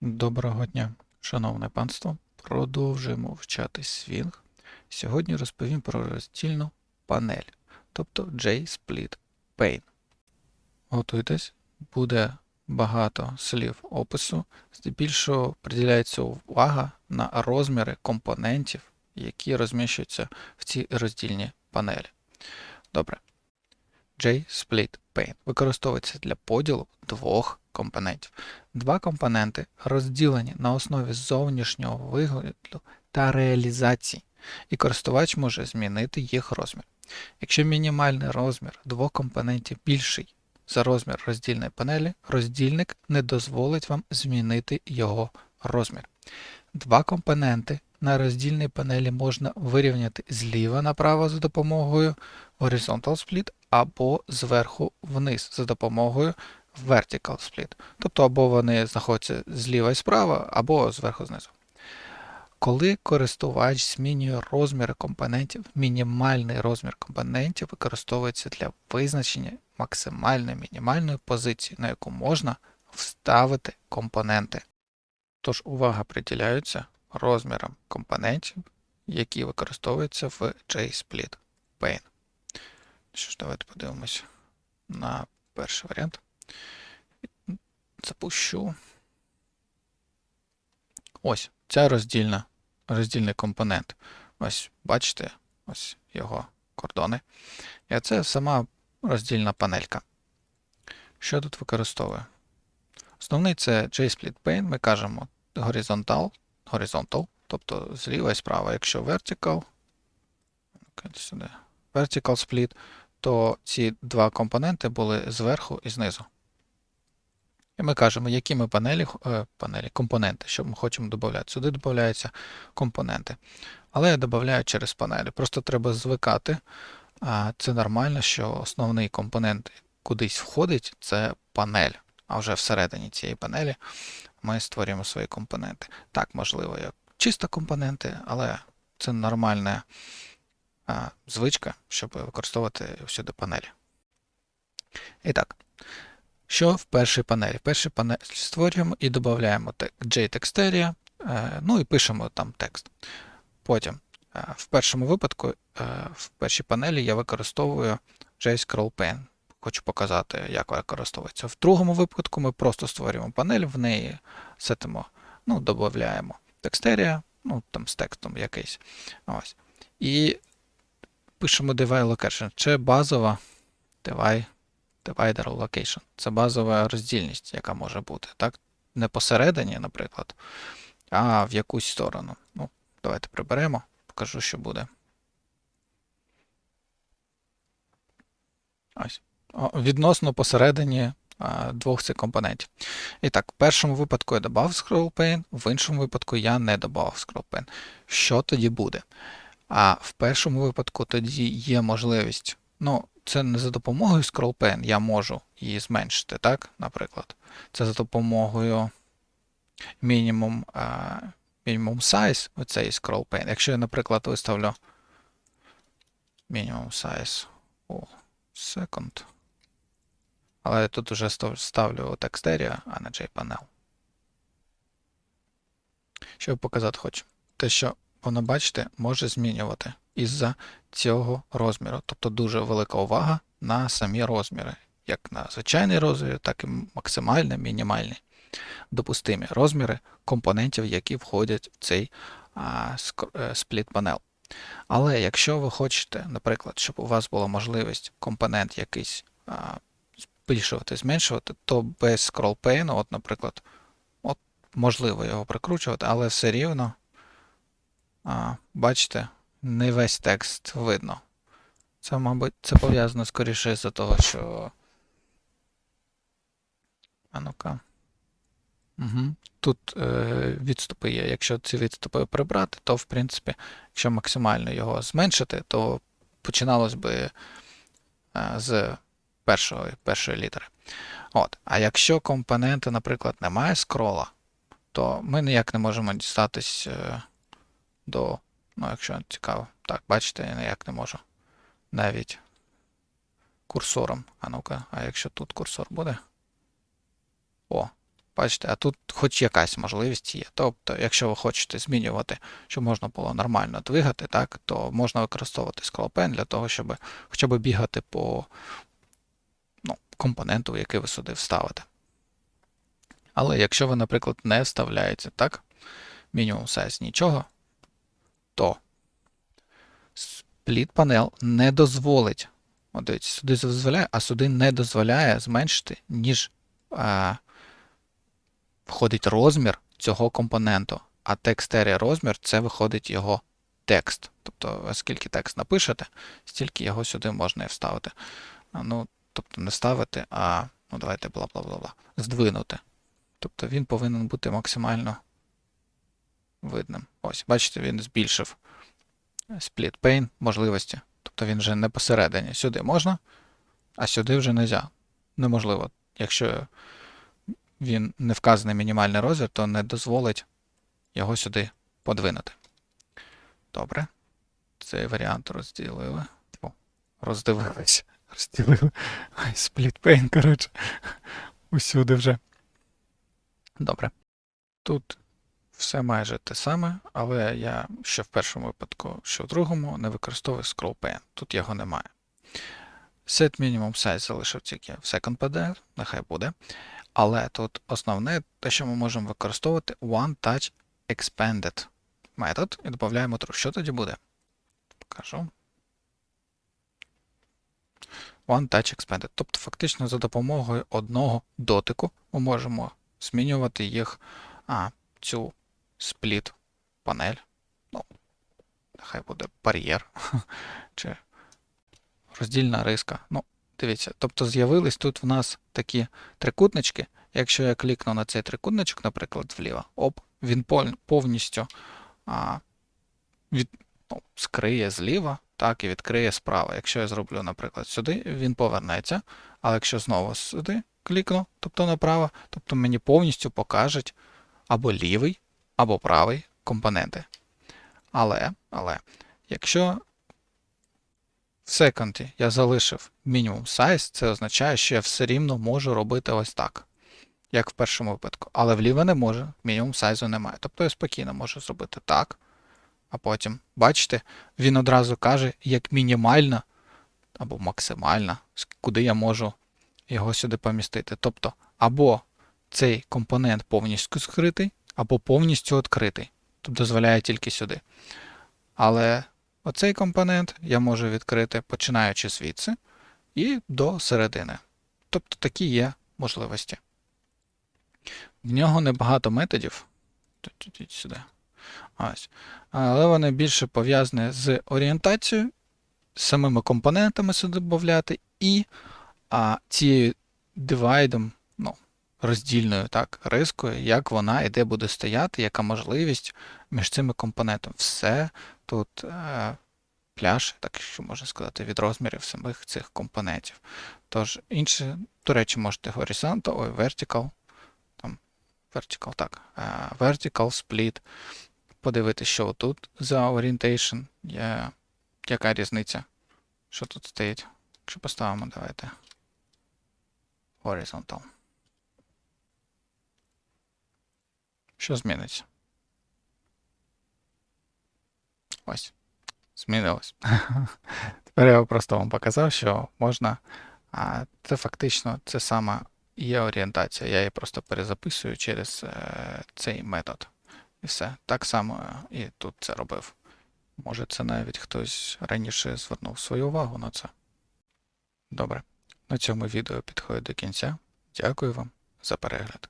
Доброго дня, шановне панство. Продовжуємо вчати Swing. Сьогодні розповім про роздільну панель, тобто J-Split Pane. Готуйтесь, буде багато слів опису. Здебільшого приділяється увага на розміри компонентів, які розміщуються в цій роздільній панелі. Добре. J-Split Pane використовується для поділу двох компонентів. Два компоненти розділені на основі зовнішнього вигляду та реалізації, і користувач може змінити їх розмір. Якщо мінімальний розмір двох компонентів більший за розмір роздільної панелі, роздільник не дозволить вам змінити його розмір. Два компоненти на роздільній панелі можна вирівняти зліва направо за допомогою Horizontal Split або зверху вниз за допомогою Vertical Split. Тобто або вони знаходяться зліва і справа, або зверху знизу. Коли користувач змінює розміри компонентів, мінімальний розмір компонентів використовується для визначення максимальної мінімальної позиції, на яку можна вставити компоненти. Тож увага приділяється розмірам компонентів, які використовуються в JSplit Pane. Що ж, давайте подивимося на перший варіант. Запущу. Ось, ця роздільна, роздільний компонент. Ось, бачите, ось його кордони. І це сама роздільна панелька. Що тут використовую? Основний це JSplit Pane. Ми кажемо horizontal, horizontal, тобто зліва і справа. Якщо vertical, vertical split, то ці два компоненти були зверху і знизу. І ми кажемо, які ми панелі, е, панелі, компоненти, що ми хочемо додати. Сюди додаються компоненти. Але я додаю через панелі. Просто треба звикати. Це нормально, що основний компонент кудись входить, це панель. А вже всередині цієї панелі ми створюємо свої компоненти. Так, можливо, як чисто компоненти, але це нормальна звичка, щоб використовувати всюди панелі. І так, що в першій панелі? В першій панелі створюємо і додаємо JTexteria, е, ну і пишемо там текст. Потім, е, в першому випадку, е, в першій панелі я використовую JScrollPane. Хочу показати, як використовується. В другому випадку ми просто створюємо панель, в неї сетимо, ну, додаємо текстерія, ну, там з текстом якийсь. Ось. І пишемо divide location. Це базова divide divider location. Це базова роздільність, яка може бути. Так? Не посередині, наприклад, а в якусь сторону. Ну, Давайте приберемо, покажу, що буде. Ось. Відносно посередині двох цих компонентів. І так, в першому випадку я додав scroll pane, в іншому випадку я не додав scroll pane. Що тоді буде? А в першому випадку тоді є можливість. Ну, це не за допомогою scroll pen, я можу її зменшити, так, наприклад. Це за допомогою мінімум мінімум size, оцей scroll pen. Якщо я, наприклад, виставлю мінімум size о, second. Але я тут вже ставлю текстерія, а не JPanel. Що показати хочу? Те, що воно, бачите, може змінювати із-за цього розміру. Тобто дуже велика увага на самі розміри, як на звичайний розмір, так і максимальний, мінімальний. Допустимі розміри компонентів, які входять в цей спліт панел. Але якщо ви хочете, наприклад, щоб у вас була можливість компонент якийсь а, збільшувати, зменшувати, то без pane, от, наприклад, от, можливо його прикручувати, але все рівно, а, бачите, не весь текст видно. Це, мабуть, це пов'язано скоріше з того, що. А ну-ка. Угу. Тут е, відступи є. Якщо ці відступи прибрати, то в принципі, якщо максимально його зменшити, то починалось би е, з першої першої літери. От. А якщо компоненти, наприклад, немає скрола, то ми ніяк не можемо дістатись е, до Ну, якщо цікаво. Так, бачите, я ніяк не можу. Навіть курсором. А ну-ка, а якщо тут курсор буде? О, Бачите, а тут хоч якась можливість є. Тобто, якщо ви хочете змінювати, щоб можна було нормально двигати, так, то можна використовувати scroll для того, щоб хоча б бігати по ну, компоненту, який ви сюди вставите. Але якщо ви, наприклад, не вставляєте так, мінімум size нічого, то split panel не дозволить. От дивіться, сюди дозволяє, а сюди не дозволяє зменшити, ніж а, входить розмір цього компоненту. А text розмір це виходить його текст. Тобто, скільки текст напишете, стільки його сюди можна і вставити. Ну, тобто не ставити, а ну давайте бла бла бла бла. Здвинути. Тобто він повинен бути максимально видним. Ось, бачите, він збільшив split pane можливості. Тобто він вже не посередині. Сюди можна, а сюди вже не можна. Неможливо. Якщо він не вказаний мінімальний розмір, то не дозволить його сюди подвинути. Добре. Цей варіант розділили. О, роздивилися. Розділили. Ай, pane, коротше. Усюди вже. Добре. Тут все майже те саме, але я що в першому випадку, що в другому не використовую scroll pen. Тут його немає. Set minimum size залишив тільки в second PDF, нехай буде. Але тут основне те, що ми можемо використовувати One Touch Expanded метод і додаємо true. Що тоді буде? Покажу. One Touch Expanded. Тобто, фактично, за допомогою одного дотику ми можемо змінювати їх а, цю спліт панель. Ну, нехай буде бар'єр чи роздільна риска. Ну, дивіться, тобто з'явились тут в нас такі трикутнички. Якщо я клікну на цей трикутничок, наприклад, вліво, оп, він повністю а, від, ну, скриє зліва, так, і відкриє справа. Якщо я зроблю, наприклад, сюди, він повернеться. Але якщо знову сюди клікну, тобто направо, тобто мені повністю покажуть або лівий, або правий компоненти. Але, але, якщо в секонді я залишив мінімум size, це означає, що я все рівно можу робити ось так, як в першому випадку. Але вліво не може, мінімум сайзу немає. Тобто я спокійно можу зробити так. А потім, бачите, він одразу каже, як мінімальна або максимальна, куди я можу його сюди помістити. Тобто, або цей компонент повністю скритий, або повністю відкритий. Тобто дозволяє тільки сюди. Але оцей компонент я можу відкрити починаючи звідси і до середини. Тобто такі є можливості. В нього небагато методів. Сюди. Ось. Але вони більше пов'язані з орієнтацією, з самими компонентами сюди додати, і а, цією дивайдом, роздільною так, рискою, як вона і де буде стояти, яка можливість між цими компонентами. Все тут е, пляж, так що можна сказати, від розмірів самих цих компонентів. Тож, інше, до речі, можете horizontal, ой, vertical, там, vertical, так, е, vertical, подивитися, що тут за orientation, яка різниця, що тут стоїть. Якщо поставимо, давайте horizontal. Що зміниться? Ось. Змінилось. Тепер я просто вам показав, що можна. А це фактично це саме є орієнтація. Я її просто перезаписую через е, цей метод. І все. Так само і тут це робив. Може, це навіть хтось раніше звернув свою увагу на це. Добре. На цьому відео підходить до кінця. Дякую вам за перегляд.